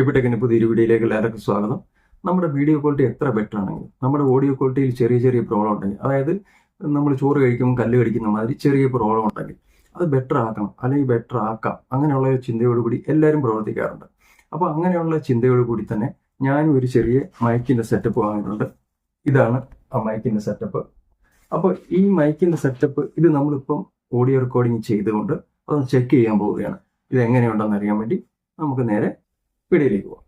എവിടെക്കിന് പുതിയൊരു വീഡിയോയിലേക്ക് എല്ലാവർക്കും സ്വാഗതം. നമ്മുടെ വീഡിയോ ക്വാളിറ്റി എത്ര ബെറ്റർ ആണെങ്കിൽ നമ്മുടെ ഓഡിയോ ക്വാളിറ്റിയിൽ ചെറിയ ചെറിയ പ്രോബ്ലം ഉണ്ടെങ്കിൽ അതായത് നമ്മൾ ചോറ് കഴിക്കുമ്പോൾ കല്ല് കടിക്കുന്ന മാതിരി ചെറിയ പ്രോബ്ലം ഉണ്ടെങ്കിൽ അത് ബെറ്റർ ആക്കണം അല്ലെങ്കിൽ ബെറ്റർ ആക്കാം. അങ്ങനെയുള്ള ഒരു ചിന്തയോടുകൂടി എല്ലാവരും പ്രവർത്തിക്കാറുണ്ട്. അപ്പോൾ അങ്ങനെയുള്ള ചിന്തയോടുകൂടി തന്നെ ഞാനും ഒരു ചെറിയ മൈക്കിന്റെ സെറ്റപ്പ് വാങ്ങിയിട്ടുണ്ട്. ഇതാണ് ആ മൈക്കിന്റെ സെറ്റപ്പ് അപ്പോൾ ഈ മൈക്കിന്റെ സെറ്റപ്പ് ഇത് നമ്മളിപ്പം ഓഡിയോ റെക്കോർഡിങ് ചെയ്തുകൊണ്ട് അതൊന്ന് ചെക്ക് ചെയ്യാൻ പോവുകയാണ്. ഇത് എങ്ങനെയുണ്ടെന്ന് അറിയാൻ വേണ്ടി നമുക്ക് നേരെ വീഡിയോയിലേക്ക് പോകാം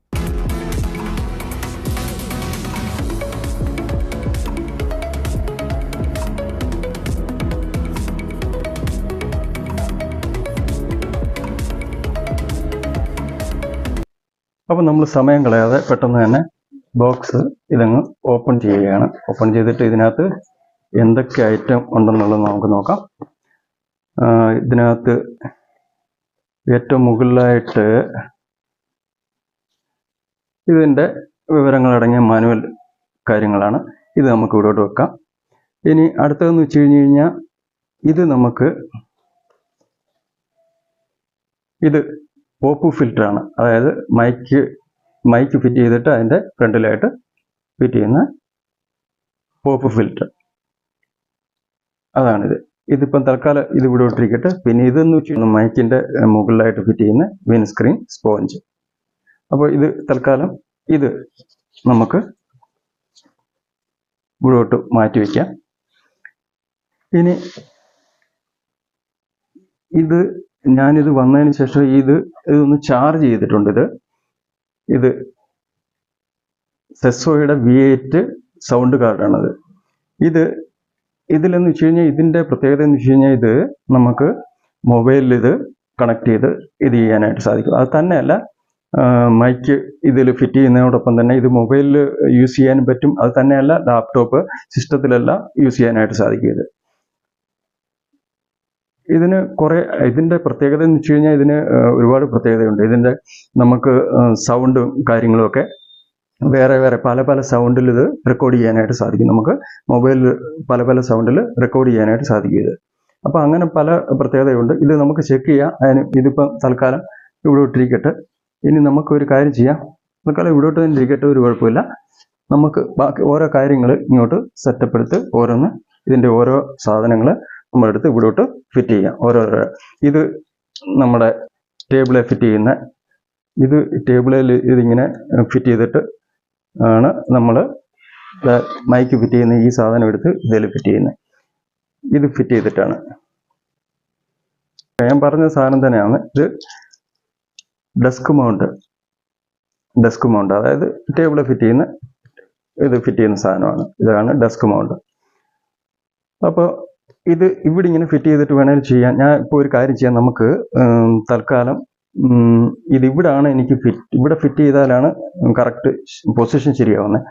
നമ്മൾ സമയം കളയാതെ പെട്ടെന്ന് തന്നെ ബോക്സ് ഇതങ്ങ് ഓപ്പൺ ചെയ്യുകയാണ്. ഓപ്പൺ ചെയ്തിട്ട് ഇതിനകത്ത് എന്തൊക്കെ ഐറ്റം ഉണ്ടെന്നുള്ളത് നമുക്ക് നോക്കാം. ഇതിനകത്ത് ഏറ്റവും മുകളിലായിട്ട് ഇതിന്റെ വിവരങ്ങളടങ്ങിയ മാനുവൽ കാര്യങ്ങളാണ്. ഇത് നമുക്ക് ഇവിടോട്ട് വെക്കാം. ഇനി അടുത്തതെന്ന് വെച്ച് കഴിഞ്ഞ് കഴിഞ്ഞാൽ ഇത് നമുക്ക് ഇത് പോപ്പ് ഫിൽറ്ററാണ് അതായത് മൈക്ക് മൈക്ക് ഫിറ്റ് ചെയ്തിട്ട് അതിന്റെ ഫ്രണ്ടിലായിട്ട് ഫിറ്റ് ചെയ്യുന്ന പോപ്പ് ഫിൽറ്റർ അതാണിത്. ഇതിപ്പം തൽക്കാലം ഇത് ഇവിടെ ഇട്ടിരിക്കട്ടെ പിന്നെ ഇതെന്ന് വെച്ചാൽ മൈക്കിന്റെ മുകളിലായിട്ട് ഫിറ്റ് ചെയ്യുന്ന വിൻസ്ക്രീൻ സ്പോഞ്ച്. അപ്പോൾ ഇത് തൽക്കാലം ഇത് നമുക്ക് ഇവിടോട്ട് മാറ്റി വയ്ക്കാം ഇനി ഇത് ഞാനിത് വന്നതിന് ശേഷം ഇത് ഇതൊന്ന് ചാർജ് ചെയ്തിട്ടുണ്ട് ഇത്. ഇത് സെസോയുടെ വി എയ്റ്റ് സൗണ്ട് കാർഡാണത് ഇത് ഇതിലെന്ന് വെച്ച് കഴിഞ്ഞാൽ ഇതിന്റെ പ്രത്യേകത എന്ന് വെച്ച് കഴിഞ്ഞാൽ ഇത് നമുക്ക് മൊബൈലിൽ ഇത് കണക്ട് ചെയ്ത് ഇത് ചെയ്യാനായിട്ട് സാധിക്കും. അത് തന്നെയല്ല മൈക്ക് ഇതിൽ ഫിറ്റ് ചെയ്യുന്നതോടൊപ്പം തന്നെ ഇത് മൊബൈലിൽ യൂസ് ചെയ്യാൻ പറ്റും. അത് തന്നെയല്ല ലാപ്ടോപ്പ് സിസ്റ്റത്തിലെല്ലാം യൂസ് ചെയ്യാനായിട്ട് സാധിക്കും ഇത്. ഇതിന് കുറേ ഇതിന്റെ പ്രത്യേകത എന്ന് വെച്ച് കഴിഞ്ഞാൽ ഇതിന് ഒരുപാട് പ്രത്യേകതയുണ്ട്. ഇതിന്റെ നമുക്ക് സൗണ്ടും കാര്യങ്ങളുമൊക്കെ വേറെ വേറെ പല പല സൗണ്ടിൽ ഇത് റെക്കോർഡ് ചെയ്യാനായിട്ട് സാധിക്കും. നമുക്ക് മൊബൈലിൽ പല പല സൗണ്ടിൽ റെക്കോർഡ് ചെയ്യാനായിട്ട് സാധിക്കും ഇത്. അപ്പോൾ അങ്ങനെ പല പ്രത്യേകതയുണ്ട്. ഇത് നമുക്ക് ചെക്ക് ചെയ്യാം. അതിന് ഇതിപ്പം തൽക്കാലം ഇവിടെ ഇട്ടിരിക്കട്ടെ. ഇനി നമുക്കൊരു കാര്യം ചെയ്യാം. തൽക്കാലം ഇവിടോട്ട് തന്നെ ഇരിക്കട്ടെ ഒരു കുഴപ്പമില്ല. നമുക്ക് ബാക്കി ഓരോ കാര്യങ്ങൾ ഇങ്ങോട്ട് സെറ്റപ്പ് എടുത്ത് ഓരോന്ന് ഇതിന്റെ ഓരോ സാധനങ്ങൾ നമ്മളെടുത്ത് ഇവിടോട്ട് ഫിറ്റ് ചെയ്യാം. ഓരോ ഇത് നമ്മുടെ ടേബിളെ ഫിറ്റ് ചെയ്യുന്ന ഇത് ടേബിളിൽ ഇതിങ്ങനെ ഫിറ്റ് ചെയ്തിട്ട് ആണ് നമ്മൾ മൈക്ക് ഫിറ്റ് ചെയ്യുന്ന ഈ സാധനം എടുത്ത് ഇതിൽ ഫിറ്റ് ചെയ്യുന്നത് ഇത് ഫിറ്റ് ചെയ്തിട്ടാണ്. ഞാൻ പറഞ്ഞ സാധനം തന്നെയാണ്. ഇത് ഡെസ്ക് മൗണ്ട് ഡെസ്ക് മൗണ്ട് അതായത് ടേബിളിൽ ഫിറ്റ് ചെയ്യുന്ന ഇത് ഫിറ്റ് ചെയ്യുന്ന സാധനമാണ്. ഇതാണ് ഡെസ്ക് മൗണ്ട് അപ്പോൾ ഇത് ഇവിടെ ഇങ്ങനെ ഫിറ്റ് ചെയ്തിട്ട് വേണമെങ്കിൽ ചെയ്യാൻ ഞാൻ ഇപ്പോൾ ഒരു കാര്യം ചെയ്യാം. നമുക്ക് തൽക്കാലം ഇത് ഇവിടാണ് എനിക്ക് ഫിറ്റ് ഇവിടെ ഫിറ്റ് ചെയ്താലാണ് കറക്റ്റ് പൊസിഷൻ ശരിയാവുന്നത്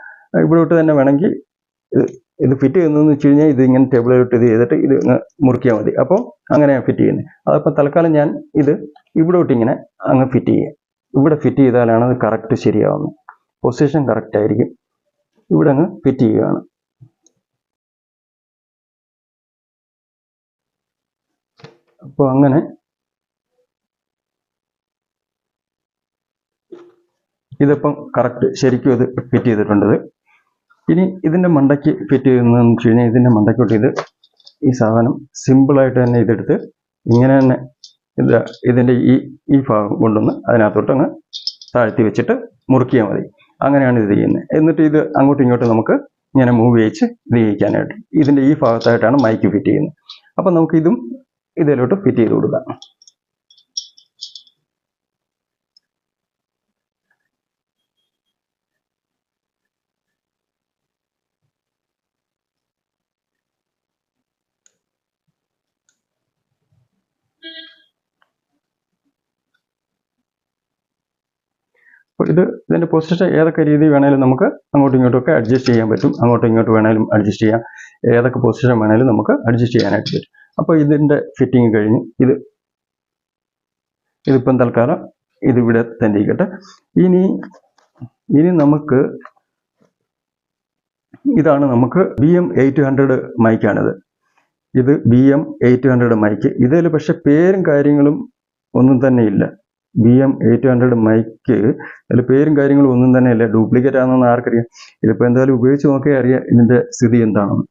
ഇവിടോട്ട് തന്നെ വേണമെങ്കിൽ ഇത് ഫിറ്റ് ചെയ്യുന്നതെന്ന് വെച്ച് കഴിഞ്ഞാൽ ഇത് ഇങ്ങനെ ടേബിളിലോട്ട് ഇത് ചെയ്തിട്ട് ഇത് മുറിക്കിയാൽ മതി. അപ്പോൾ അങ്ങനെയാണ് ഫിറ്റ് ചെയ്യുന്നത് അതപ്പോൾ തൽക്കാലം ഞാൻ ഇത് ഇവിടോട്ട് ഇങ്ങനെ അങ്ങ് ഫിറ്റ് ചെയ്യുക ഇവിടെ ഫിറ്റ് ചെയ്താലാണ് അത് കറക്റ്റ് ശരിയാവുന്നത് പൊസിഷൻ കറക്റ്റ് ആയിരിക്കും. ഇവിടെ അങ്ങ് ഫിറ്റ് ചെയ്യുകയാണ് അപ്പോൾ അങ്ങനെ ഇതിപ്പം കറക്റ്റ് ശരിക്കും ഇത് ഫിറ്റ് ചെയ്തിട്ടുണ്ട്. ഇനി ഇതിന്റെ മണ്ടയ്ക്ക് ഫിറ്റ് ചെയ്യുന്നതെന്ന് വെച്ച് കഴിഞ്ഞാൽ ഇതിന്റെ മണ്ടയ്ക്കോട്ട് ഇത് ഈ സാധനം സിമ്പിളായിട്ട് തന്നെ ഇതെടുത്ത് ഇങ്ങനെ തന്നെ ഇത് ഇതിന്റെ ഈ ഈ ഭാഗം കൊണ്ടുവന്ന് അതിനകത്തോട്ട് അങ്ങ് താഴ്ത്തി വെച്ചിട്ട് മുറുക്കിയാൽ മതി. അങ്ങനെയാണ് ഇത് ചെയ്യുന്നത്. എന്നിട്ട് ഇത് അങ്ങോട്ടും ഇങ്ങോട്ടും നമുക്ക് ഇങ്ങനെ മൂവ് ചെയ്യിച്ച് ഇത് ചെയ്യിക്കാനായിട്ട് ഇതിന്റെ ഈ ഭാഗത്തായിട്ടാണ് മൈക്ക് ഫിറ്റ് ചെയ്യുന്നത്. അപ്പം നമുക്ക് ഇതും ഇതിലോട്ട് ഫിറ്റ് ചെയ്ത് കൊടുക്കാം. അപ്പോൾ ഇത് ഇതിന്റെ പൊസിഷൻ ഏതൊക്കെ രീതി വേണേലും നമുക്ക് അങ്ങോട്ടും ഇങ്ങോട്ടും ഒക്കെ അഡ്ജസ്റ്റ് ചെയ്യാൻ പറ്റും. അങ്ങോട്ടും ഇങ്ങോട്ടും വേണേലും അഡ്ജസ്റ്റ് ചെയ്യാം. ഏതൊക്കെ പൊസിഷൻ വേണേലും നമുക്ക് അഡ്ജസ്റ്റ് ചെയ്യാനായിട്ട് പറ്റും. അപ്പോൾ ഇതിന്റെ ഫിറ്റിംഗ് കഴിഞ്ഞ് ഇത് ഇതിപ്പം തൽക്കാലം ഇതിവിടെ തന്നെ ഇരിക്കട്ടെ ഇനി ഇനി നമുക്ക് ഇതാണ് നമുക്ക് ബി എം എയ്റ്റ് ഹൺഡ്രഡ് മൈക്കാണിത് ഇത് B M eight hundred mike ഇതിൽ പക്ഷെ പേരും കാര്യങ്ങളും ഒന്നും തന്നെ ഇല്ല. B M eight hundred mike അതിൽ പേരും കാര്യങ്ങളും ഒന്നും തന്നെ ഇല്ല ഡ്യൂപ്ലിക്കേറ്റ് ആണെന്ന് ആർക്കറിയാം. ഇതിപ്പോൾ എന്തായാലും ഉപയോഗിച്ച് നോക്കിയാൽ അറിയാം ഇതിന്റെ സ്ഥിതി എന്താണെന്ന്.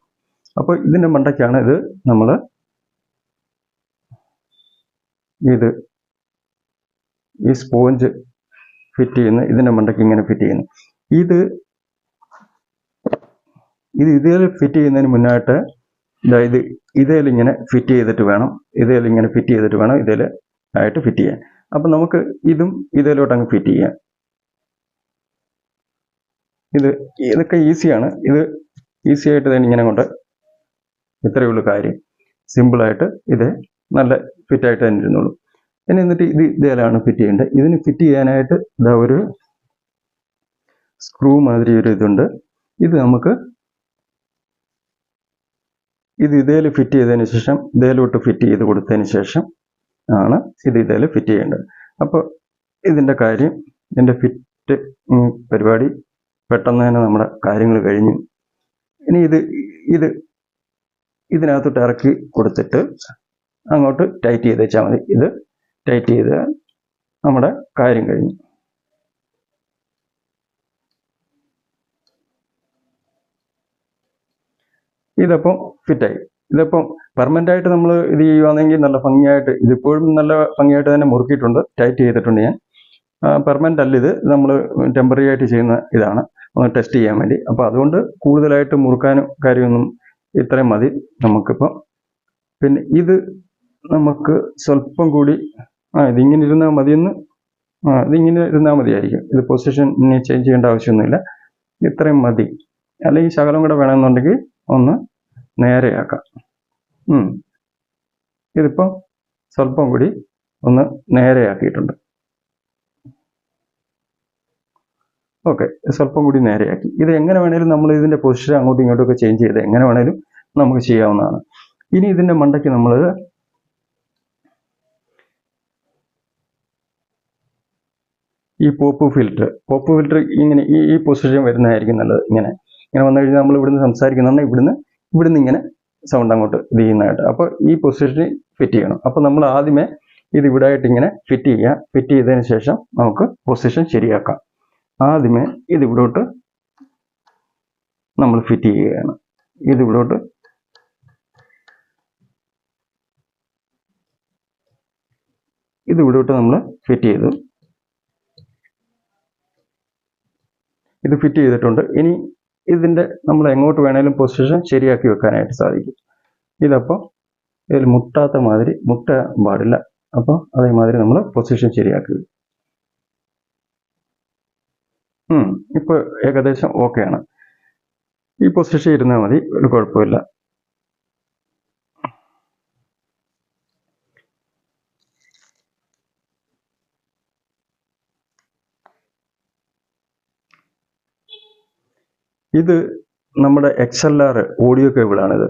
അപ്പോൾ ഇതിന്റെ മണ്ടയ്ക്കാണ് ഇത് നമ്മൾ ഇത് ഈ സ്പോഞ്ച് ഫിറ്റ് ചെയ്യുന്ന ഇതിന്റെ മണ്ടയ്ക്ക് ഇങ്ങനെ ഫിറ്റ് ചെയ്യുന്നു ഇത് ഇത് ഇതിൽ ഫിറ്റ് ചെയ്യുന്നതിന് മുന്നായിട്ട് അതായത് ഇതിൽ ഇങ്ങനെ ഫിറ്റ് ചെയ്തിട്ട് വേണം. ഇതിൽ ഇങ്ങനെ ഫിറ്റ് ചെയ്തിട്ട് വേണം ഇതിൽ ആയിട്ട് ഫിറ്റ് ചെയ്യാൻ. അപ്പം നമുക്ക് ഇതും ഇതിലോട്ട് അങ്ങ് ഫിറ്റ് ചെയ്യാം. ഇത് ഇതൊക്കെ ഈസിയാണ് ഇത് ഈസി ആയിട്ട് തന്നെ ഇങ്ങനെ കൊണ്ട് ഇത്രയേ ഉള്ളൂ കാര്യം. സിമ്പിളായിട്ട് ഇത് നല്ല ഫിറ്റായിട്ട് തന്നെ ഇരുന്നുള്ളൂ ഇനി എന്നിട്ട് ഇത് ഇതിലാണ് ഫിറ്റ് ചെയ്യേണ്ടത്. ഇതിന് ഫിറ്റ് ചെയ്യാനായിട്ട് ഇതാ ഒരു സ്ക്രൂ മാതിരി ഒരു ഇതുണ്ട്. ഇത് നമുക്ക് ഇത് ഇതേൽ ഫിറ്റ് ചെയ്തതിന് ശേഷം ഇതേലോട്ട് ഫിറ്റ് ചെയ്ത് കൊടുത്തതിന് ശേഷം ആണ് ഇത് ഇതിൽ ഫിറ്റ് ചെയ്യേണ്ടത്. അപ്പോൾ ഇതിന്റെ കാര്യം ഇതിന്റെ ഫിറ്റ് പരിപാടി പെട്ടെന്ന് തന്നെ നമ്മുടെ കാര്യങ്ങൾ കഴിഞ്ഞു ഇനി ഇത് ഇത് ഇതിനകത്തോട്ട് ഇറക്കി കൊടുത്തിട്ട് അങ്ങോട്ട് ടൈറ്റ് ചെയ്ത് വെച്ചാൽ മതി. ഇത് ടൈറ്റ് ചെയ്ത് നമ്മുടെ കാര്യം കഴിഞ്ഞു. ഇതപ്പം ഫിറ്റായി ഇതിപ്പം പെർമനന്റ് ആയിട്ട് നമ്മൾ ഇത് ചെയ്യുവാണെങ്കിൽ നല്ല ഭംഗിയായിട്ട് ഇതിപ്പോഴും നല്ല ഭംഗിയായിട്ട് തന്നെ മുറുക്കിയിട്ടുണ്ട്. ടൈറ്റ് ചെയ്തിട്ടുണ്ട് ഞാൻ. പെർമനന്റ് അല്ല ഇത്. നമ്മൾ ടെമ്പററി ആയിട്ട് ചെയ്യുന്ന ഇതാണ്. ഒന്ന് ടെസ്റ്റ് ചെയ്യാൻ വേണ്ടി. അപ്പോൾ അതുകൊണ്ട് കൂടുതലായിട്ട് മുറുക്കാനും കാര്യമൊന്നും ഇത്രയും മതി നമുക്കിപ്പം. പിന്നെ ഇത് നമുക്ക് സ്വല്പം കൂടി ആ ഇതിങ്ങനെ ഇരുന്നാൽ മതിയെന്ന് ആ ഇതിങ്ങനെ ഇരുന്നാൽ മതിയായിരിക്കും. ഇത് പൊസിഷൻ ഇനി ചേഞ്ച് ചെയ്യേണ്ട ആവശ്യമൊന്നുമില്ല. ഇത്രയും മതി. അല്ലെങ്കിൽ ശകലം കൂടെ വേണമെന്നുണ്ടെങ്കിൽ ഒന്ന് നേരെയാക്കാം. ഇതിപ്പം സ്വല്പം കൂടി ഒന്ന് നേരെയാക്കിയിട്ടുണ്ട്. ഓക്കെ സ്വല്പം കൂടി നേരെയാക്കി. ഇത് എങ്ങനെ വേണേലും നമ്മൾ ഇതിന്റെ പൊസിഷൻ അങ്ങോട്ടും ഇങ്ങോട്ടും ഒക്കെ ചേഞ്ച് ചെയ്ത് എങ്ങനെ വേണേലും നമുക്ക് ചെയ്യാവുന്നതാണ്. ഇനി ഇതിന്റെ മണ്ടയ്ക്ക് നമ്മൾ ഈ പോപ്പ് ഫിൽറ്റർ പോപ്പ് ഫിൽറ്റർ ഇങ്ങനെ ഈ ഈ പൊസിഷൻ വരുന്നതായിരിക്കും നല്ലത്. ഇങ്ങനെ ഇങ്ങനെ വന്നു കഴിഞ്ഞാൽ നമ്മൾ ഇവിടുന്ന് സംസാരിക്കുന്നുണ്ടെങ്കിൽ ഇവിടുന്ന് ഇവിടുന്ന് ഇങ്ങനെ സൗണ്ട് അങ്ങോട്ട് ഇത് ചെയ്യുന്നതായിട്ട് അപ്പോൾ ഈ പൊസിഷനിൽ ഫിറ്റ് ചെയ്യണം. അപ്പോൾ നമ്മൾ ആദ്യമേ ഇത് ഇവിടെ ആയിട്ട് ഇങ്ങനെ ഫിറ്റ് ചെയ്യുക. ഫിറ്റ് ചെയ്തതിന് ശേഷം നമുക്ക് പൊസിഷൻ ശരിയാക്കാം. ആദ്യമേ ഇത് ഇവിടോട്ട് നമ്മൾ ഫിറ്റ് ചെയ്യുകയാണ്. ഇത് ഇവിടോട്ട് ഇത് ഇവിടോട്ട് നമ്മൾ ഫിറ്റ് ചെയ്തു. ഇത് ഫിറ്റ് ചെയ്തിട്ടുണ്ട്. ഇനി ഇതിന്റെ നമ്മൾ എങ്ങോട്ട് വേണേലും പൊസിഷൻ ശരിയാക്കി വെക്കാനായിട്ട് സാധിക്കും. ഇതപ്പോൾ ഇതിൽ മുട്ടാത്ത മാതിരി മുട്ട പാടില്ല. അപ്പോൾ അതേമാതിരി നമ്മൾ പൊസിഷൻ ശരിയാക്കുക. ഇപ്പോൾ ഏകദേശം ഓക്കെയാണ് ഈ പൊസിഷൻ ഇരുന്നാൽ മതി ഒരു കുഴപ്പമില്ല. ഇത് നമ്മുടെ എക്സ് എൽ ആർ ഓഡിയോ കേബിളാണിത്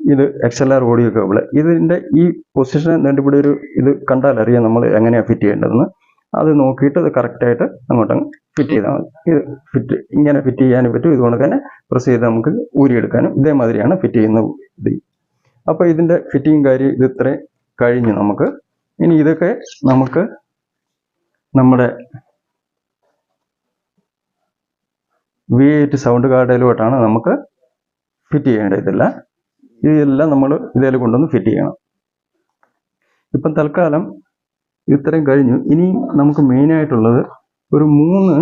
ഇത് X L R audio cable ഇതിന്റെ ഈ പൊസിഷൻ എന്നിട്ട് ഒരു ഇത് കണ്ടാൽ അറിയാം നമ്മൾ എങ്ങനെയാണ് ഫിറ്റ് ചെയ്യേണ്ടതെന്ന്. അത് നോക്കിയിട്ട് അത് കറക്റ്റായിട്ട് അങ്ങോട്ട് ഫിറ്റ് ചെയ്താൽ മതി. ഇത് ഫിറ്റ് ഇങ്ങനെ ഫിറ്റ് ചെയ്യാനും പറ്റും. ഇതുകൊണ്ട് തന്നെ പ്രസ് ചെയ്ത് നമുക്ക് ഊരിയെടുക്കാനും ഇതേമാതിരിയാണ് ഫിറ്റ് ചെയ്യുന്ന ഇത്. അപ്പോൾ ഇതിന്റെ ഫിറ്റിങ് കാര്യം ഇത് ഇത്രയും കഴിഞ്ഞു നമുക്ക്. ഇനി ഇതൊക്കെ നമുക്ക് നമ്മുടെ വി എയ്റ്റ് സൗണ്ട് കാർഡിലോട്ടാണ് നമുക്ക് ഫിറ്റ് ചെയ്യേണ്ടത് ഇതെല്ലാം ഇതെല്ലാം നമ്മൾ ഇതിൽ കൊണ്ടുവന്ന് ഫിറ്റ് ചെയ്യണം. ഇപ്പം തൽക്കാലം ഇത്രയും കഴിഞ്ഞു. ഇനി നമുക്ക് മെയിനായിട്ടുള്ളത് ഒരു മൂന്ന്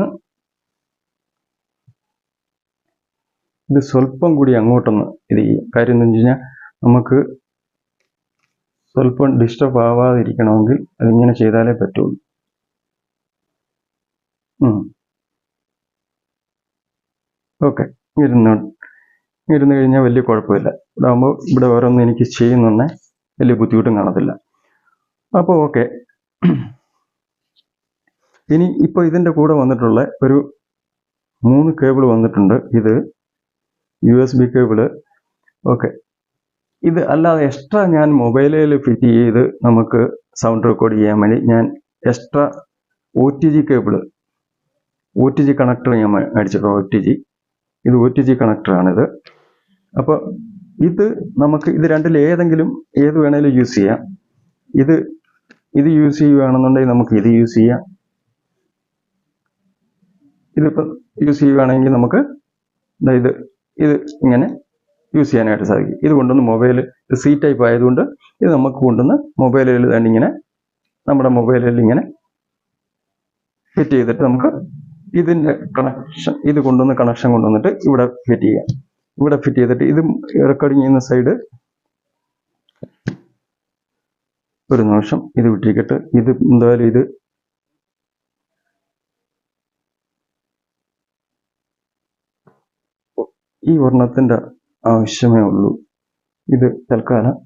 ഇത് സ്വല്പം കൂടി അങ്ങോട്ടൊന്ന് ഇത് ചെയ്യും. കാര്യം എന്താ വെച്ച് കഴിഞ്ഞാൽ നമുക്ക് സ്വല്പം ഡിസ്റ്റർബ് ആവാതിരിക്കണമെങ്കിൽ അതിങ്ങനെ ചെയ്താലേ പറ്റുള്ളൂ. ഓക്കെ. ഇരുന്നു ഇരുന്ന് കഴിഞ്ഞാൽ വലിയ കുഴപ്പമില്ല. ഇവിടെ ആകുമ്പോൾ ഇവിടെ ഓരോന്ന് എനിക്ക് ചെയ്യുന്നുണ്ടെ വലിയ ബുദ്ധിമുട്ടും കാണത്തില്ല. അപ്പോൾ ഓക്കെ. ഇനി ഇപ്പോൾ ഇതിന്റെ കൂടെ വന്നിട്ടുള്ള ഒരു മൂന്ന് കേബിൾ വന്നിട്ടുണ്ട്. ഇത് U S B cable. Okay. ഇത് അല്ലാതെ എക്സ്ട്രാ ഞാൻ മൊബൈലിൽ ഫിറ്റ് ചെയ്ത് നമുക്ക് സൗണ്ട് റെക്കോർഡ് ചെയ്യാൻ വേണ്ടി ഞാൻ extra O T G cable. O T G connector ഞാൻ മേടിച്ചിട്ടുണ്ട് ഒ ടി ജി. ഇത് ഒ ടി ജി കണക്ടറാണിത്. അപ്പോൾ ഇത് നമുക്ക് ഇത് രണ്ടിൽ ഏതെങ്കിലും ഏത് വേണേലും യൂസ് ചെയ്യാം. ഇത് ഇത് യൂസ് ചെയ്യുകയാണെന്നുണ്ടെങ്കിൽ നമുക്ക് ഇത് യൂസ് ചെയ്യാം. ഇതിപ്പോൾ യൂസ് ചെയ്യുകയാണെങ്കിൽ നമുക്ക് ഇത് ഇത് ഇങ്ങനെ യൂസ് ചെയ്യാനായിട്ട് സാധിക്കും. ഇത് കൊണ്ടുവന്ന് മൊബൈൽ സി ടൈപ്പ് ആയതുകൊണ്ട് ഇത് നമുക്ക് കൊണ്ടുവന്ന് മൊബൈലിൽ തന്നെ ഇങ്ങനെ നമ്മുടെ മൊബൈലിൽ ഇങ്ങനെ ഫിറ്റ് ചെയ്തിട്ട് നമുക്ക് ഇതിന്റെ കണക്ഷൻ ഇത് കൊണ്ടുവന്ന് കണക്ഷൻ കൊണ്ടുവന്നിട്ട് ഇവിടെ ഫിറ്റ് ചെയ്യാം ഇവിടെ ഫിറ്റ് ചെയ്തിട്ട് ഇത് റെക്കോർഡിങ് ചെയ്യുന്ന സൈഡ് ഒരു നിമിഷം ഇത് വിട്ടിരിക്കട്ടെ. ഇത് എന്തായാലും ഇത് ഈ വർണത്തിന്റെ ആവശ്യമേ ഉള്ളൂ. ഇത് തൽക്കാലം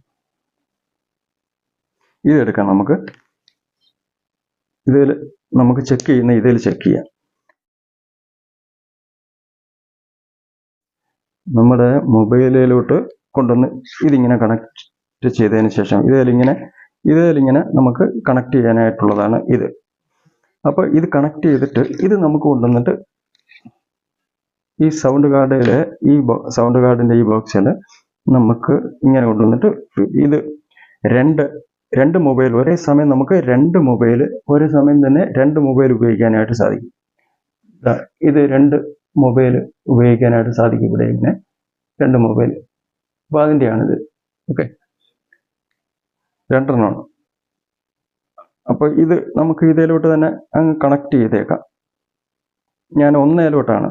ഇത് എടുക്കാം നമുക്ക്. ഇതിൽ നമുക്ക് ചെക്ക് ചെയ്യുന്ന ഇതിൽ ചെക്ക് ചെയ്യാം. നമ്മുടെ മൊബൈലിലോട്ട് കൊണ്ടുവന്ന് ഇതിങ്ങനെ കണക്റ്റ് ചെയ്തതിന് ശേഷം ഇതിലിങ്ങനെ ഇതിലിങ്ങനെ നമുക്ക് കണക്ട് ചെയ്യാനായിട്ടുള്ളതാണ് ഇത്. അപ്പോൾ ഇത് കണക്ട് ചെയ്തിട്ട് ഇത് നമുക്ക് കൊണ്ടുവന്നിട്ട് ഈ സൗണ്ട് കാർഡിലെ ഈ സൗണ്ട് കാർഡിന്റെ ഈ ബോക്സിൽ നമുക്ക് ഇങ്ങനെ കൊണ്ടുവന്നിട്ട് ഇത് രണ്ട് രണ്ട് മൊബൈൽ ഒരേ സമയം നമുക്ക് രണ്ട് മൊബൈൽ ഒരേ സമയം തന്നെ രണ്ട് മൊബൈൽ ഉപയോഗിക്കാനായിട്ട് സാധിക്കും. ഇത് രണ്ട് മൊബൈൽ ഉപയോഗിക്കാനായിട്ട് സാധിക്കും ഇവിടെ ഇങ്ങനെ രണ്ട് മൊബൈൽ അപ്പോൾ അതിന്റെയാണിത് ഓക്കെ രണ്ടെണ്ണമാണ് അപ്പോൾ ഇത് നമുക്ക് ഇതിലോട്ട് തന്നെ അങ്ങ് കണക്ട് ചെയ്തേക്കാം. ഞാൻ ഒന്നേലോട്ടാണ്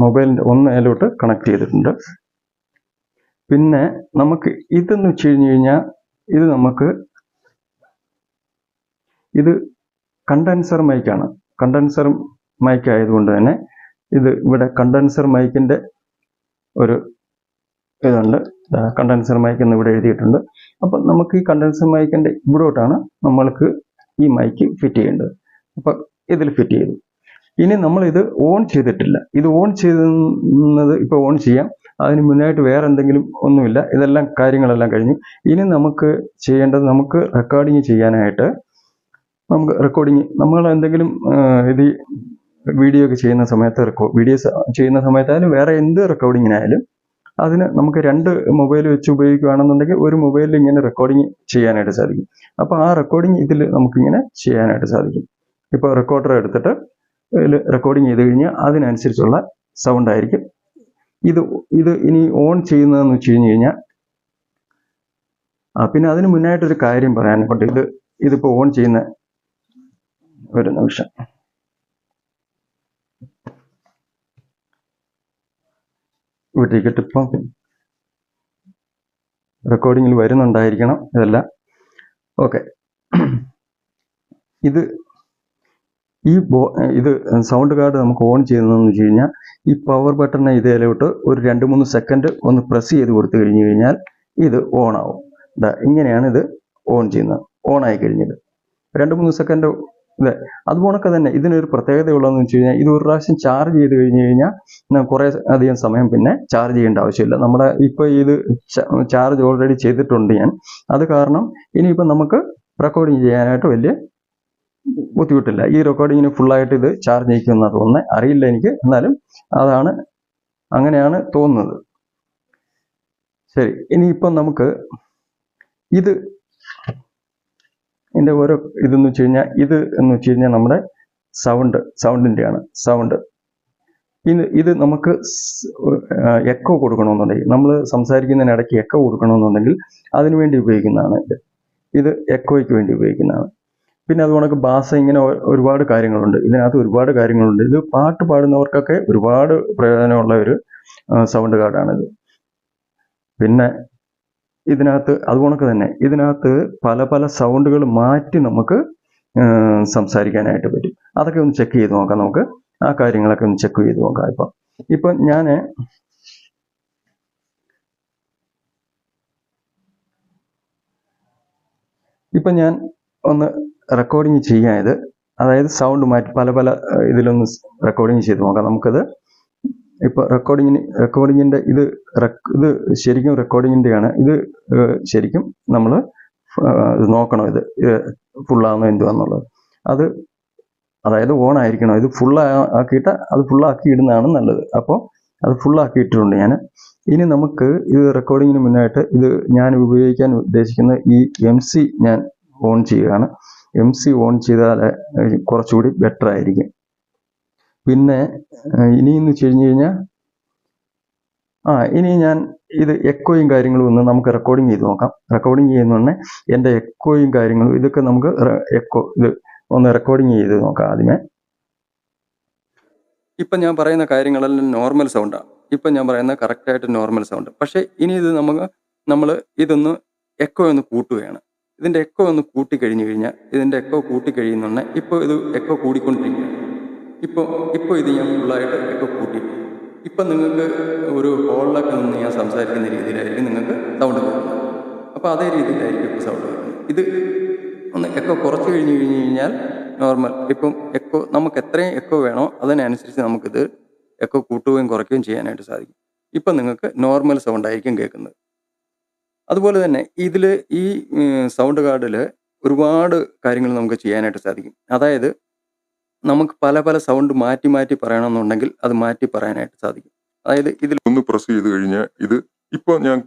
മൊബൈലിന്റെ ഒന്നേലോട്ട് കണക്ട് ചെയ്തിട്ടുണ്ട്. പിന്നെ നമുക്ക് ഇതെന്ന് വെച്ച് കഴിഞ്ഞ് കഴിഞ്ഞാൽ ഇത് നമുക്ക് ഇത് കണ്ടൻസർ മൈക്കാണ് കണ്ടൻസർ മൈക്ക് ആയതുകൊണ്ട് തന്നെ ഇത് ഇവിടെ കണ്ടൻസർ മൈക്കിന്റെ ഒരു ഇതുണ്ട്. കണ്ടൻസർ മൈക്ക് എന്ന് ഇവിടെ എഴുതിയിട്ടുണ്ട്. അപ്പം നമുക്ക് ഈ കണ്ടൻസർ മൈക്കിന്റെ ഇവിടോട്ടാണ് നമ്മൾക്ക് ഈ മൈക്ക് ഫിറ്റ് ചെയ്യേണ്ടത്. അപ്പം ഇതിൽ ഫിറ്റ് ചെയ്തു. ഇനി നമ്മൾ ഇത് ഓൺ ചെയ്തിട്ടില്ല. ഇത് ഓൺ ചെയ്യുന്നത് ഇപ്പോൾ ഓൺ ചെയ്യാം. അതിന് മുന്നായിട്ട് വേറെ എന്തെങ്കിലും ഒന്നുമില്ല. ഇതെല്ലാം കാര്യങ്ങളെല്ലാം കഴിഞ്ഞു. ഇനി നമുക്ക് ചെയ്യേണ്ടത് നമുക്ക് റെക്കോർഡിങ് ചെയ്യാനായിട്ട് നമുക്ക് റെക്കോർഡിങ് നമ്മൾ എന്തെങ്കിലും ഇത് വീഡിയോ ഒക്കെ ചെയ്യുന്ന സമയത്ത് റെക്കോർഡ് വീഡിയോസ് ചെയ്യുന്ന സമയത്തായാലും വേറെ എന്ത് റെക്കോർഡിങ്ങിനായാലും അതിന് നമുക്ക് രണ്ട് മൊബൈൽ വെച്ച് ഉപയോഗിക്കുകയാണെന്നുണ്ടെങ്കിൽ ഒരു മൊബൈലിൽ ഇങ്ങനെ റെക്കോർഡിങ് ചെയ്യാനായിട്ട് സാധിക്കും. അപ്പോൾ ആ റെക്കോർഡിങ് ഇതിൽ നമുക്കിങ്ങനെ ചെയ്യാനായിട്ട് സാധിക്കും. ഇപ്പോൾ റെക്കോർഡർ എടുത്തിട്ട് റെക്കോർഡിങ് ചെയ്ത് കഴിഞ്ഞാൽ അതിനനുസരിച്ചുള്ള സൗണ്ട് ആയിരിക്കും. ഇത് ഇത് ഇനി ഓൺ ചെയ്യുന്നതെന്ന് വെച്ച് കഴിഞ്ഞ് കഴിഞ്ഞാൽ പിന്നെ അതിന് മുന്നായിട്ടൊരു കാര്യം പറയാനുണ്ട്. ഇത് ഇതിപ്പോൾ ഓൺ ചെയ്യുന്ന ഒരു നിമിഷം. വിട്ടിരിക്കട്ടെ ഇപ്പം റെക്കോർഡിങ്ങിൽ വരുന്നുണ്ടായിരിക്കണം ഇതെല്ലാം. ഓക്കെ ഇത് ഈ ബോ ഇത് സൗണ്ട് കാർഡ് നമുക്ക് ഓൺ ചെയ്യുന്നതെന്ന് വെച്ച് കഴിഞ്ഞാൽ ഈ പവർ ബട്ടൺ ഇതിലോട്ട് ഒരു രണ്ട് മൂന്ന് സെക്കൻഡ് ഒന്ന് പ്രസ് ചെയ്ത് കൊടുത്തു കഴിഞ്ഞു കഴിഞ്ഞാൽ ഇത് ഓൺ ആവും. ഇങ്ങനെയാണ് ഇത് ഓൺ ചെയ്യുന്നത്. ഓൺ ആയി കഴിഞ്ഞത്. രണ്ട് മൂന്ന് സെക്കൻഡ് ഇത് അതുപോലൊക്കെ തന്നെ ഇതിനൊരു പ്രത്യേകത ഉള്ളതെന്ന് വെച്ച് കഴിഞ്ഞാൽ ഇത് ഒരു പ്രാവശ്യം ചാർജ് ചെയ്ത് കഴിഞ്ഞ് കഴിഞ്ഞാൽ കുറെ അധികം സമയം പിന്നെ ചാർജ് ചെയ്യേണ്ട ആവശ്യമില്ല. നമ്മുടെ ഇപ്പോൾ ഇത് ചാർജ് ഓൾറെഡി ചെയ്തിട്ടുണ്ട് ഞാൻ. അത് കാരണം ഇനിയിപ്പോൾ നമുക്ക് റെക്കോർഡിങ് ചെയ്യാനായിട്ട് വലിയ ബുദ്ധിമുട്ടില്ല. ഈ റെക്കോർഡിങ്ങിന് ഫുള്ളായിട്ട് ഇത് ചാർജ് ചെയ്യിക്കുന്ന തോന്നുന്നത് അറിയില്ല എനിക്ക്. എന്നാലും അതാണ് അങ്ങനെയാണ് തോന്നുന്നത്. ശരി. ഇനിയിപ്പം നമുക്ക് ഇത് ഇതിന്റെ ഓരോ ഇതെന്ന് വെച്ച് കഴിഞ്ഞാൽ ഇത് എന്ന് വെച്ച് കഴിഞ്ഞാൽ നമ്മുടെ സൗണ്ട് സൗണ്ടിന്റെയാണ് സൗണ്ട് ഇത് ഇത് നമുക്ക് എക്കോ കൊടുക്കണമെന്നുണ്ടെങ്കിൽ നമ്മൾ സംസാരിക്കുന്നതിനിടയ്ക്ക് എക്കോ കൊടുക്കണമെന്നുണ്ടെങ്കിൽ അതിനു വേണ്ടി ഉപയോഗിക്കുന്നതാണ് ഇത്. ഇത് എക്കോയ്ക്ക് വേണ്ടി ഉപയോഗിക്കുന്നതാണ്. പിന്നെ അത് കണക്ക് ബാസ ഇങ്ങനെ ഒരുപാട് കാര്യങ്ങളുണ്ട്. ഇതിനകത്ത് ഒരുപാട് കാര്യങ്ങളുണ്ട്. ഇത് പാട്ട് പാടുന്നവർക്കൊക്കെ ഒരുപാട് പ്രയോജനമുള്ള ഒരു സൗണ്ട് കാർഡാണിത് പിന്നെ ഇതിനകത്ത് അതുകൊണ്ടൊക്കെ തന്നെ. ഇതിനകത്ത് പല പല സൗണ്ടുകൾ മാറ്റി നമുക്ക് സംസാരിക്കാനായിട്ട് പറ്റും. അതൊക്കെ ഒന്ന് ചെക്ക് ചെയ്ത് നോക്കാം നമുക്ക്. ആ കാര്യങ്ങളൊക്കെ ഒന്ന് ചെക്ക് ചെയ്ത് നോക്കാം ഇപ്പം. ഇപ്പം ഞാൻ ഇപ്പം ഞാൻ ഒന്ന് റെക്കോർഡിങ് ചെയ്യാൻ അതായത് സൗണ്ട് മാറ്റി പല പല ഇതിലൊന്ന് റെക്കോർഡിങ് ചെയ്ത് നോക്കാം നമുക്കത്. ഇപ്പോൾ റെക്കോർഡിങ്ങിന് റെക്കോർഡിങ്ങിന്റെ ഇത് ഇത് ശരിക്കും റെക്കോർഡിങ്ങിന്റെയാണ് ഇത് ശരിക്കും നമ്മൾ നോക്കണം? ഇത് ഫുള്ളാകുന്നോ എന്തുവാന്നുള്ളത് അത് അതായത് ഓൺ ആയിരിക്കണം? ഇത് ഫുൾ ആക്കിയിട്ട് അത് ഫുള്ളാക്കി ഇടുന്നതാണ് നല്ലത്. അപ്പോൾ അത് ഫുള്ളാക്കി ഇട്ടിട്ടുണ്ട് ഞാൻ ഇനി നമുക്ക് ഇത് റെക്കോർഡിങ്ങിന് മുന്നായിട്ട് ഇത് ഞാൻ ഉപയോഗിക്കാൻ ഉദ്ദേശിക്കുന്ന ഈ എം ഞാൻ ഓൺ ചെയ്യുകയാണ്. എം ഓൺ ചെയ്താൽ കുറച്ചുകൂടി ബെറ്റർ ആയിരിക്കും. പിന്നെ ഇനി ഇനിയെന്ന് വെച്ച് കഴിഞ്ഞ് കഴിഞ്ഞാൽ ആ ഇനി ഞാൻ ഇത് എക്കോയും കാര്യങ്ങളും ഒന്ന് നമുക്ക് റെക്കോർഡിങ് ചെയ്ത് നോക്കാം. റെക്കോർഡിങ് ചെയ്യുന്ന എന്റെ എക്കോയും കാര്യങ്ങളും ഇതൊക്കെ നമുക്ക് എക്കോ ഇത് ഒന്ന് റെക്കോർഡിങ് ചെയ്ത് നോക്കാം ആദ്യമേ. ഇപ്പം ഞാൻ പറയുന്ന കാര്യങ്ങളെല്ലാം നോർമൽ സൗണ്ടാണ് ഇപ്പം ഞാൻ പറയുന്ന കറക്റ്റായിട്ട് നോർമൽ സൗണ്ട് പക്ഷേ ഇനി ഇത് നമുക്ക് നമ്മൾ ഇതൊന്ന് എക്കോ ഒന്ന് കൂട്ടുകയാണ്. ഇതിന്റെ എക്കോ ഒന്ന് കൂട്ടി കഴിഞ്ഞ് കഴിഞ്ഞാൽ ഇതിന്റെ എക്കോ കൂട്ടി ഇപ്പോൾ ഇത് എക്കോ കൂടിക്കൊണ്ടിരിക്കുകയാണ്. ഇപ്പോൾ ഇപ്പോൾ ഇത് ഞാൻ ഫുള്ളായിട്ട് ഇപ്പോൾ കൂട്ടി. ഇപ്പം നിങ്ങൾക്ക് ഒരു ഹോളിലൊക്കെ നിന്ന് ഞാൻ സംസാരിക്കുന്ന രീതിയിലായിരിക്കും നിങ്ങൾക്ക് സൗണ്ട് വരുന്നത്. അപ്പോൾ അതേ രീതിയിലായിരിക്കും ഇപ്പോൾ സൗണ്ട് വരുന്നത്. ഇത് ഒന്ന് എക്കോ കുറച്ച് കഴിഞ്ഞ് കഴിഞ്ഞ് കഴിഞ്ഞാൽ നോർമൽ ഇപ്പം എക്കോ നമുക്ക് എത്രയും എക്കോ വേണോ അതിനനുസരിച്ച് നമുക്കിത് എക്കോ കൂട്ടുകയും കുറയ്ക്കുകയും ചെയ്യാനായിട്ട് സാധിക്കും. ഇപ്പം നിങ്ങൾക്ക് നോർമൽ സൗണ്ട് ആയിരിക്കും കേൾക്കുന്നത്. അതുപോലെ തന്നെ ഇതിൽ ഈ സൗണ്ട് കാർഡിൽ ഒരുപാട് കാര്യങ്ങൾ നമുക്ക് ചെയ്യാനായിട്ട് സാധിക്കും. അതായത് നമുക്ക് പല പല സൗണ്ട് മാറ്റി മാറ്റി പറയണമെന്നുണ്ടെങ്കിൽ അത് മാറ്റി പറയാനായിട്ട് സാധിക്കും. അതായത് ഇതിൽ ഒന്ന് പ്രസ് ചെയ്ത് കഴിഞ്ഞാൽ ഇത് ഇപ്പൊ ഞാൻ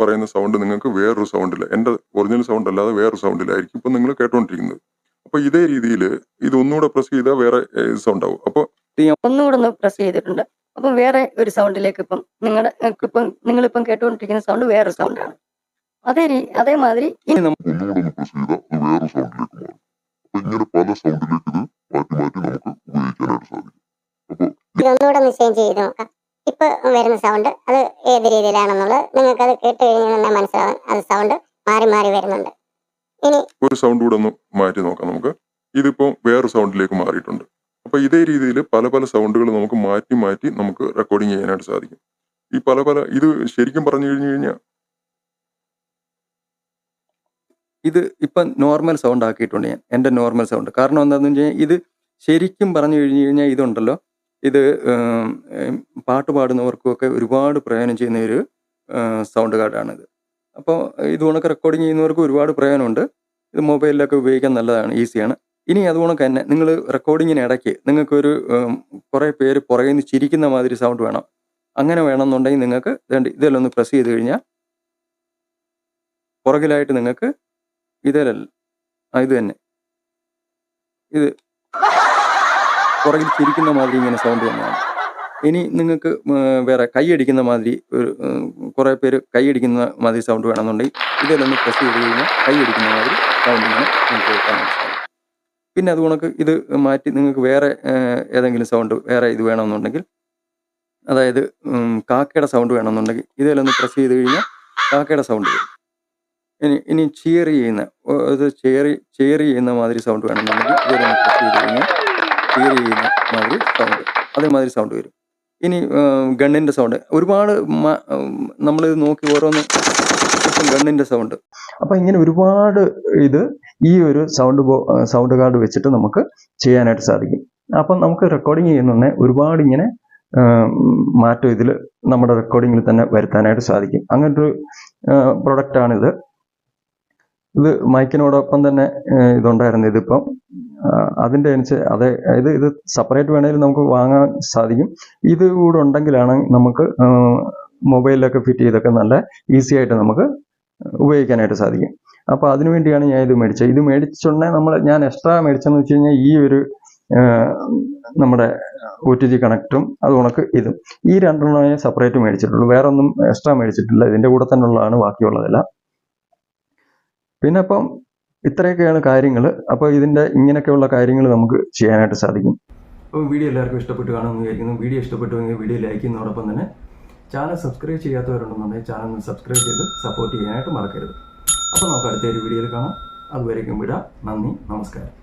പറയുന്ന സൗണ്ട് നിങ്ങൾക്ക് വേറൊരു സൗണ്ടില്ല എന്റെ ഒറിജിനൽ സൗണ്ട് അല്ലാതെ വേറൊരു സൗണ്ടിലായിരിക്കും ഇപ്പൊ നിങ്ങൾ കേട്ടോണ്ടിരിക്കുന്നത്. അപ്പോൾ ഇതേ രീതിയിൽ ഇത് ഒന്നുകൂടെ പ്രസ് ചെയ്താൽ വേറെ സൗണ്ട് ആവും. അപ്പൊ ഒന്നുകൂടെ ഒന്ന് പ്രസ് ചെയ്തിട്ടുണ്ട്. അപ്പം വേറെ ഒരു സൗണ്ടിലേക്ക് ഇപ്പം നിങ്ങളുടെ ഇപ്പം നിങ്ങളിപ്പം കേട്ടുകൊണ്ടിരിക്കുന്ന സൗണ്ട് വേറൊരു സൗണ്ടാണ് അതേ അതേമാതിരി ഇനി ഒന്നുകൂടെ ഒന്ന് പ്രസ് ചെയ്താൽ അത് വേറെ സൗണ്ടിലേക്ക് മാറും. ഇങ്ങനെ പല സൗണ്ടിലേക്ക് ഇത് മാറ്റി മാറ്റി നമുക്ക് ഉപയോഗിക്കാനായിട്ട് സാധിക്കും. അപ്പൊ ഇതൊന്നുകൂടെ ഒന്ന് ചേഞ്ച് ചെയ്ത് നോക്കാം. ഇപ്പൊ വരുന്ന സൗണ്ട് അത് ഏത് രീതിയിലാണെന്നുള്ളത് നിങ്ങൾക്ക് അത് കേട്ട് കഴിഞ്ഞാൽ മനസ്സിലാവും. അത് സൗണ്ട് മാറി മാറി വരുന്നുണ്ട്. ഇനി ഒരു സൗണ്ട് കൂടെ ഒന്ന് മാറ്റി നോക്കാം നമുക്ക്. ഇതിപ്പോ വേറെ സൗണ്ടിലേക്ക് മാറിയിട്ടുണ്ട്. അപ്പൊ ഇതേ രീതിയിൽ പല പല സൗണ്ടുകൾ നമുക്ക് മാറ്റി മാറ്റി നമുക്ക് റെക്കോർഡിങ് ചെയ്യാനായിട്ട് സാധിക്കും. ഈ പല പല ഇത് ശരിക്കും പറഞ്ഞു കഴിഞ്ഞു കഴിഞ്ഞാൽ ഇത് ഇപ്പം നോർമൽ സൗണ്ട് ആക്കിയിട്ടുണ്ട് ഞാൻ എന്റെ നോർമൽ സൗണ്ട് കാരണം എന്താണെന്ന് വെച്ച് കഴിഞ്ഞാൽ ഇത് ശരിക്കും പറഞ്ഞു കഴിഞ്ഞു കഴിഞ്ഞാൽ ഇതുണ്ടല്ലോ. ഇത് പാട്ട് പാടുന്നവർക്കൊക്കെ ഒരുപാട് പ്രയോജനം ചെയ്യുന്ന ഒരു സൗണ്ട് കാർഡാണിത് അപ്പോൾ ഇത് കണക്ക് റെക്കോർഡിങ് ചെയ്യുന്നവർക്ക് ഒരുപാട് പ്രയോജനമുണ്ട്. ഇത് മൊബൈലിലൊക്കെ ഉപയോഗിക്കാൻ നല്ലതാണ് ഈസിയാണ് ഇനി അതുകൊണ്ട് തന്നെ നിങ്ങൾ റെക്കോർഡിങ്ങിന് ഇടയ്ക്ക് നിങ്ങൾക്കൊരു കുറേ പേര് പുറകിൽ നിന്ന് ചിരിക്കുന്ന മാതിരി സൗണ്ട് വേണം. അങ്ങനെ വേണമെന്നുണ്ടെങ്കിൽ നിങ്ങൾക്ക് ഇതെല്ലാം ഒന്ന് പ്രസ് ചെയ്ത് കഴിഞ്ഞാൽ പുറകിലായിട്ട് നിങ്ങൾക്ക് ഇതല്ല ആ ഇത് തന്നെ. ഇത് പുറകിൽ ചിരിക്കുന്ന മാതിരി ഇങ്ങനെ സൗണ്ട് തന്നെയാണ്. ഇനി നിങ്ങൾക്ക് വേറെ കൈയടിക്കുന്ന മാതിരി ഒരു കുറേ പേര് കൈയടിക്കുന്ന മാതിരി സൗണ്ട് വേണമെന്നുണ്ടെങ്കിൽ ഇതിലൊന്ന് പ്രസ് ചെയ്ത് കഴിഞ്ഞാൽ കൈയടിക്കുന്ന മാതിരി സൗണ്ട് നിങ്ങൾക്ക് സാധിക്കും പിന്നെ അത് കണക്ക് ഇത് മാറ്റി നിങ്ങൾക്ക് വേറെ ഏതെങ്കിലും സൗണ്ട് വേറെ ഇത് വേണമെന്നുണ്ടെങ്കിൽ അതായത് കാക്കയുടെ സൗണ്ട് വേണമെന്നുണ്ടെങ്കിൽ ഇതിലൊന്ന് പ്രസ് ചെയ്ത് കഴിഞ്ഞാൽ കാക്കയുടെ സൗണ്ട് വരും. ഇനി ഇനി ചിയർ ചെയ്യുന്ന ഇത് ചെയർ ചെയ്യുന്ന മാതിരി സൗണ്ട് വേണമെന്നുണ്ടെങ്കിൽ ചിയർ ചെയ്യുന്ന മാതിരി സൗണ്ട് അതേമാതിരി സൗണ്ട് വരും. ഇനി ഗണ്ണിന്റെ സൗണ്ട് ഒരുപാട് നമ്മൾ നോക്കി ഓരോന്ന് ഗണ്ണിന്റെ സൗണ്ട് അപ്പം ഇങ്ങനെ ഒരുപാട് ഇത് ഈ ഒരു സൗണ്ട് സൗണ്ട് കാർഡ് വെച്ചിട്ട് നമുക്ക് ചെയ്യാനായിട്ട് സാധിക്കും. അപ്പം നമുക്ക് റെക്കോർഡിങ് ചെയ്യുന്ന ഒരുപാട് ഇങ്ങനെ മാറ്റം ഇതിൽ നമ്മുടെ റെക്കോർഡിങ്ങിൽ തന്നെ വരുത്താനായിട്ട് സാധിക്കും. അങ്ങനൊരു പ്രൊഡക്റ്റാണിത് ഇത് മൈക്കിനോടൊപ്പം തന്നെ ഇതുണ്ടായിരുന്നു ഇതിപ്പം. അതിന്റെ അനുസരിച്ച് അതെ ഇത് ഇത് സെപ്പറേറ്റ് വേണമെങ്കിൽ നമുക്ക് വാങ്ങാൻ സാധിക്കും. ഇത് കൂടെ ഉണ്ടെങ്കിലാണ് നമുക്ക് മൊബൈലിലൊക്കെ ഫിറ്റ് ചെയ്തൊക്കെ നല്ല ഈസി ആയിട്ട് നമുക്ക് ഉപയോഗിക്കാനായിട്ട് സാധിക്കും. അപ്പോൾ അതിനു വേണ്ടിയാണ് ഞാൻ ഇത് മേടിച്ചത്. ഇത് മേടിച്ചുടനെ നമ്മൾ ഞാൻ എക്സ്ട്രാ മേടിച്ചെന്ന് വെച്ച് കഴിഞ്ഞാൽ ഈ ഒരു നമ്മുടെ ഒ ടി ജി കണക്റ്റും അത് ഉണക്ക് ഇതും. ഈ രണ്ടെണ്ണമേ സെപ്പറേറ്റ് മേടിച്ചിട്ടുള്ളൂ. വേറൊന്നും എക്സ്ട്രാ മേടിച്ചിട്ടില്ല. ഇതിന്റെ കൂടെ തന്നെ ഉള്ളതാണ് ബാക്കിയുള്ളതെല്ലാം. പിന്നെ അപ്പം ഇത്രയൊക്കെയാണ് കാര്യങ്ങൾ അപ്പോൾ ഇതിന്റെ ഇങ്ങനെയൊക്കെയുള്ള കാര്യങ്ങൾ നമുക്ക് ചെയ്യാനായിട്ട് സാധിക്കും. അപ്പോൾ വീഡിയോ എല്ലാവർക്കും ഇഷ്ടപ്പെട്ട് കാണുമെന്ന് വിചാരിക്കുന്നു. വീഡിയോ ഇഷ്ടപ്പെട്ടുവെങ്കിൽ വീഡിയോ ലൈക്ക് ചെയ്യുന്നതോടൊപ്പം തന്നെ ചാനൽ സബ്സ്ക്രൈബ് ചെയ്യാത്തവരുണ്ടെന്നുണ്ടെങ്കിൽ ചാനൽ സബ്സ്ക്രൈബ് ചെയ്ത് സപ്പോർട്ട് ചെയ്യാനായിട്ട് മറക്കരുത്. അപ്പോൾ നമുക്ക് അടുത്തൊരു വീഡിയോയിൽ കാണാം. അതുവരേക്കും വിടാം. നന്ദി. നമസ്കാരം.